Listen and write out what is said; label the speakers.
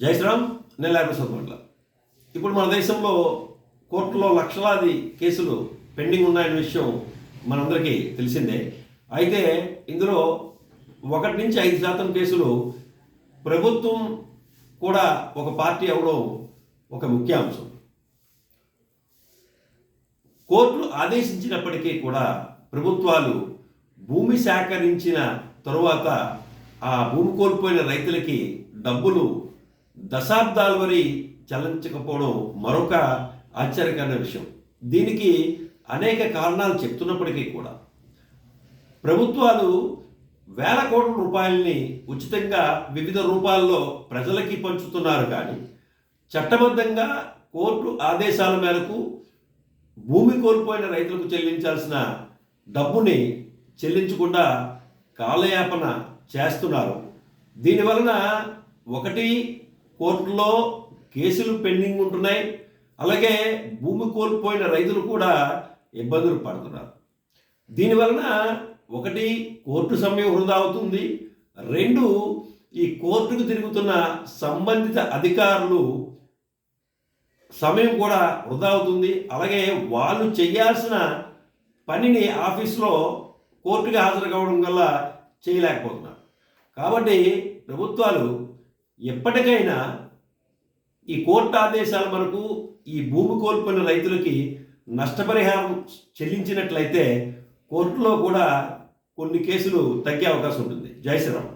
Speaker 1: జై శ్రీరామ్ నేను లేకపోతే ఇప్పుడు మన దేశంలో కోర్టులో లక్షలాది కేసులు పెండింగ్ ఉన్నాయనే విషయం మనందరికీ తెలిసిందే. అయితే ఇందులో ఒకటి నుంచి ఐదు శాతం కేసులు ప్రభుత్వం కూడా ఒక పార్టీ అవడం ఒక ముఖ్య అంశం. కోర్టులు ఆదేశించినప్పటికీ కూడా ప్రభుత్వాలు భూమి సేకరించిన తరువాత ఆ భూమి కోల్పోయిన రైతులకి డబ్బులు దశాబ్దాల వరి చెల్లించకపోవడం మరొక ఆశ్చర్యకరమైన విషయం. దీనికి అనేక కారణాలు చెప్తున్నప్పటికీ కూడా ప్రభుత్వాలు వేల కోట్ల రూపాయలని ఉచితంగా వివిధ రూపాల్లో ప్రజలకి పంచుతున్నారు కానీ చట్టబద్ధంగా కోర్టు ఆదేశాల మేరకు భూమి కోల్పోయిన రైతులకు చెల్లించాల్సిన డబ్బుని చెల్లించకుండా కాలయాపన చేస్తున్నారు. దీనివలన ఒకటి కోర్టులో కేసులు పెండింగ్ ఉంటున్నాయి. అలాగే భూమి కోల్పోయిన రైతులు కూడా ఇబ్బందులు పడుతున్నారు. దీనివలన ఒకటి కోర్టు సమయం వృధా అవుతుంది. రెండు ఈ కోర్టుకు తిరుగుతున్న సంబంధిత అధికారులు సమయం కూడా వృధా అవుతుంది. అలాగే వాళ్ళు చేయాల్సిన పనిని ఆఫీస్లో కోర్టుకి హాజరు కావడం వల్ల చేయలేకపోతున్నారు. కాబట్టి ప్రభుత్వాలు ఎప్పటికైనా ఈ కోర్టు ఆదేశాల మనకు ఈ భూమి కోల్పోయిన రైతులకి నష్టపరిహారం చెల్లించినట్లయితే కోర్టులో కూడా కొన్ని కేసులు తగ్గే అవకాశం ఉంటుంది. జై శ్రీరామ్.